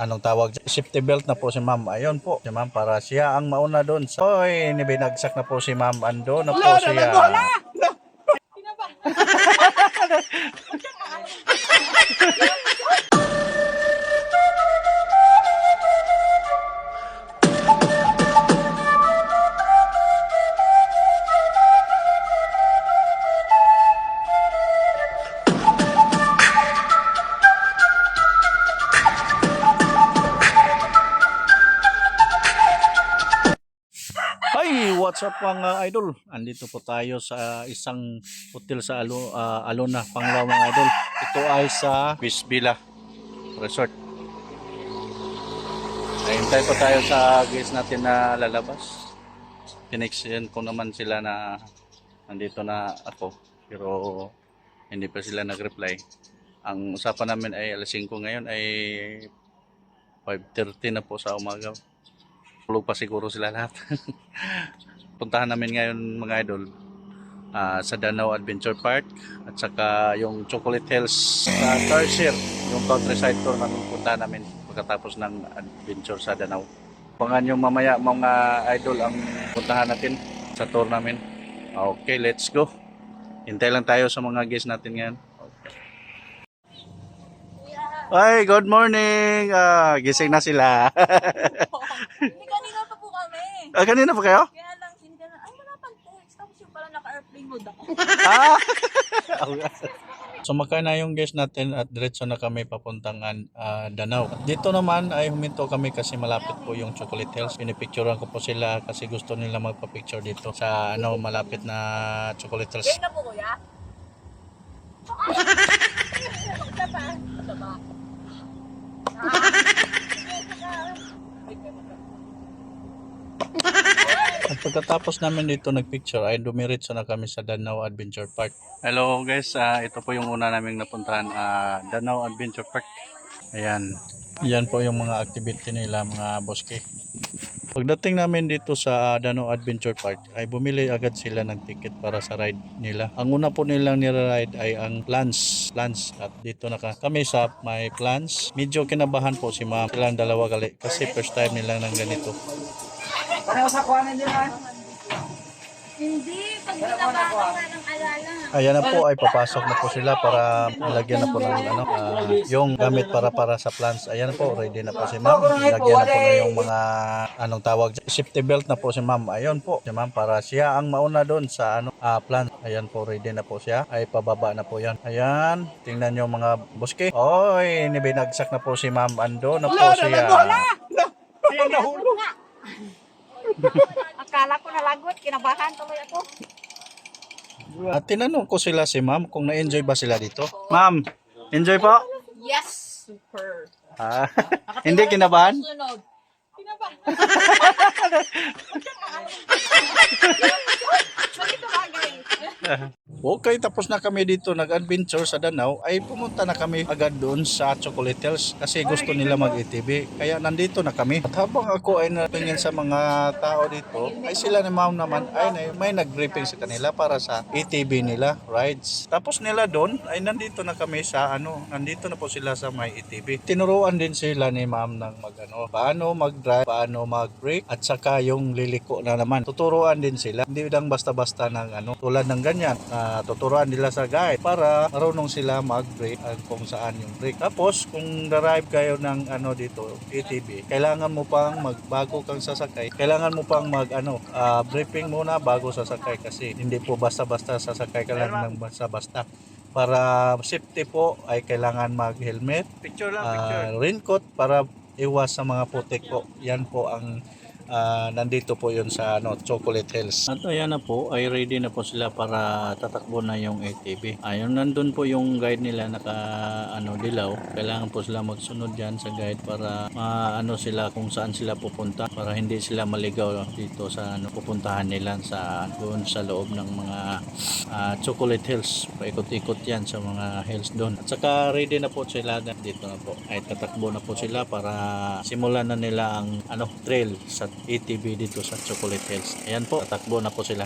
anong tawag, safety belt na po si ma'am. Ayun po, si ma'am para siya ang mauna doon. Sa, oy, nibinagsak na po si ma'am. Ando na po siya. What's up mga idol? Andito po tayo sa isang hotel sa Alo, ah, Alona, Panglao mga idol. Ito ay sa Bisbila Resort. Hintay pa tayo sa guys natin na lalabas. Pinexian ko naman sila na nandito na ako. Pero hindi pa sila nag-reply. Ang usapan namin ay alas 5 ngayon ay 5.30 na po sa umaga. Tulog pa siguro sila lahat. Puntahan namin ngayon mga idol ah, sa Danau Adventure Park at saka yung Chocolate Hills sa Tarsier, yung countryside tour na puntahan namin pagkatapos ng adventure sa Danau. Pangan yung mamaya mga idol ang puntahan natin sa tour namin. Okay, let's go. Hintay lang tayo sa mga guests natin ngayon. Ay, good morning. Ah, gising na sila. Kanina pa po kami. ah, kanina pa kayo? Kaya lang, hindi ka na, ay wala pang text. Tapos yung mode ako. Ah! Sumakay na yung guest natin at diretso na kami papuntang ah, Danau. Dito naman ay huminto kami kasi malapit po yung Chocolate Hills. Pinipicturean ko po sila kasi gusto nila magpa-picture dito sa ano malapit na Chocolate Hills. Kaya na po kuya? Pa. Ito pa. At pagkatapos namin dito nagpicture ay dumiretso na kami sa Danau Adventure Park. Hello guys, ah, ito po yung una naming napuntahan, ah, Danau Adventure Park. Ayan. Yan po yung mga activity nila mga boske. Pagdating namin dito sa Danau Adventure Park ay bumili agad sila ng ticket para sa ride nila. Ang una po nilang nire-ride ay ang plans. Plans. At dito na ka- kami sa may plans. Medyo kinabahan po si ma'am. Silang dalawa gali kasi first time nila ng ganito. Hindi, pag binaba nga ng alala. Ayan na po ay papasok na po sila para lagyan na po ng ano, ah, yung gamit para para sa plants. Ayan na po, ready na po si ma'am. Lagyan na po na yung mga anong tawag, safety belt na po si ma'am. Ayun po, si ma'am para siya ang mauna doon sa ano, ah, plant. Ayan po, ready na po siya. Ay pababa na po yan. Ayan, tingnan nyo mga buske. Oy, nibinagsak na po si ma'am. Ando na po siya. Akala ko nalagot, kinabahan tuloy ako. At tinanong ko sila si ma'am kung na-enjoy ba sila dito. Ma'am, enjoy po? Yes, super. Ah, hindi kinabahan? Kinabahan. Bakit? Okay, tapos na kami dito nag-adventure sa Danau, ay pumunta na kami agad doon sa Chocolate Hills kasi gusto nila mag-ATV. Kaya nandito na kami. At habang ako ay natingin sa mga tao dito, ay sila ni ma'am naman ay may nag-briefing sa kanila para sa ATV nila, rides. Tapos nila doon, ay nandito na kami sa ano, nandito na po sila sa may ATV. Tinuruan din sila ni ma'am ng mag ano, paano mag-drive, paano mag-brake, at saka yung liliko na naman. Tuturuan din sila. Hindi lang basta-basta ng ano, tulad ng ganyan, na tuturuan nila sa guide para marunong sila mag-brake at kung saan yung brake. Tapos, kung drive kayo ng ano dito, ATV, kailangan mo pang magbago kang sasakay. Kailangan mo pang mag ano, ah, briefing muna bago sasakay kasi hindi po basta-basta sasakay ka lang ng basta-basta. Para safety po ay kailangan mag-helmet, Picture lang, ah, picture. raincoat para iwas sa mga putik po. Yan po ang ah, nandito po yun sa ano, Chocolate Hills. At ayan na po, ay ready na po sila para tatakbo na yung ATV. Ayun, nandun po yung guide nila naka ano, dilaw. Kailangan po sila magsunod dyan sa guide para maano sila kung saan sila pupunta para hindi sila maligaw dito sa ano, pupuntahan nila sa doon sa loob ng mga ah, Chocolate Hills. Paikot-ikot yan sa mga hills doon. At saka ready na po sila dito na po. Ay tatakbo na po sila para simulan na nila ang ano trail sa ATV dito sa Chocolate Hills. Ayan po, tatakbo na po sila.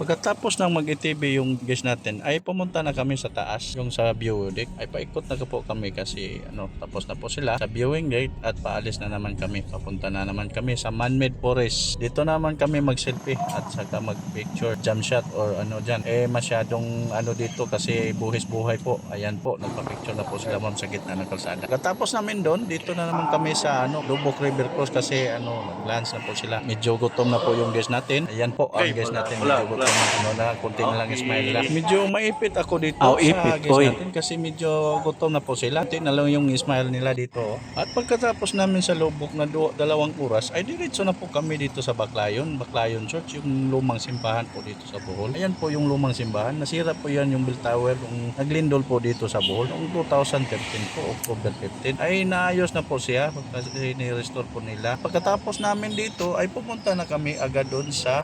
Pagkatapos ng mag-ETB yung guest natin, ay pumunta na kami sa taas, yung sa viewing deck. Ay paikot na po kami kasi ano, tapos na po sila sa viewing deck at paalis na naman kami. Papunta na naman kami sa man-made forest. Dito naman kami mag-selfie at saka mag-picture, jump shot or ano dyan. Eh masyadong ano dito kasi buhis buhay po. Ayan po, nagpa-picture na po sila ma'am sa gitna ng kalsada. Pagkatapos namin doon, dito na naman kami sa ano, Lubok River Cross kasi ano, nag-lunch na po sila. Medyo gutom na po yung guest natin. Ayan po, ang guest natin. Medyo gutom ano na, kunti na lang smile lang. Medyo maipit ako dito Oh, sa ipit, guest oy. natin kasi medyo gutom na po sila. Kunti na lang yung smile nila dito. At pagkatapos namin sa Lubok na do- dalawang oras, ay diretso na po kami dito sa Baclayon. Baclayon Church, yung lumang simbahan po dito sa Bohol. Ayan po yung lumang simbahan. Nasira po yan yung bell tower, yung naglindol po dito sa Bohol. Noong 2013 po, October 15. Ay naayos na po siya kasi ni-restore po nila. Pagkatapos namin dito, ay pumunta na kami agad doon sa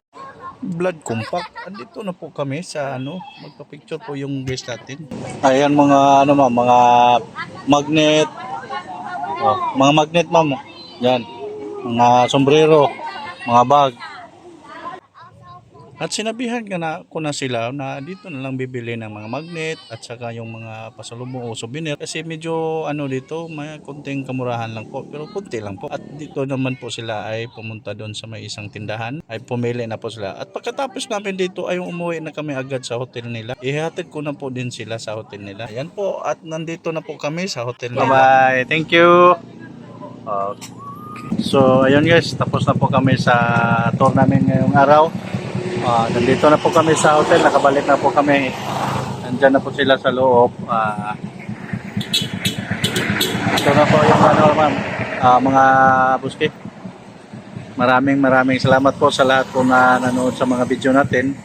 blood compact. Andito na po kami sa ano, magpa-picture po yung guest natin. Ayan mga ano ma'am, mga magnet. Oh, mga magnet ma'am. Yan. Mga sombrero, mga bag. At sinabihan ka na ko na sila na dito na lang bibili ng mga magnet at saka yung mga pasalubong o souvenir kasi medyo ano dito may konting kamurahan lang po pero konti lang po at dito naman po sila ay pumunta doon sa may isang tindahan ay pumili na po sila at pagkatapos namin dito ay umuwi na kami agad sa hotel nila ihatid ko na po din sila sa hotel nila yan po at nandito na po kami sa hotel nila Bye-bye. Thank you. Okay. So, ayun guys, tapos na po kami sa tour namin ngayong araw. Ah, nandito na po kami sa hotel, nakabalik na po kami. Nandyan na po sila sa loob. Ah, ito na po yung ano, ma'am, ah, mga buski. Maraming maraming salamat po sa lahat po na nanood sa mga video natin.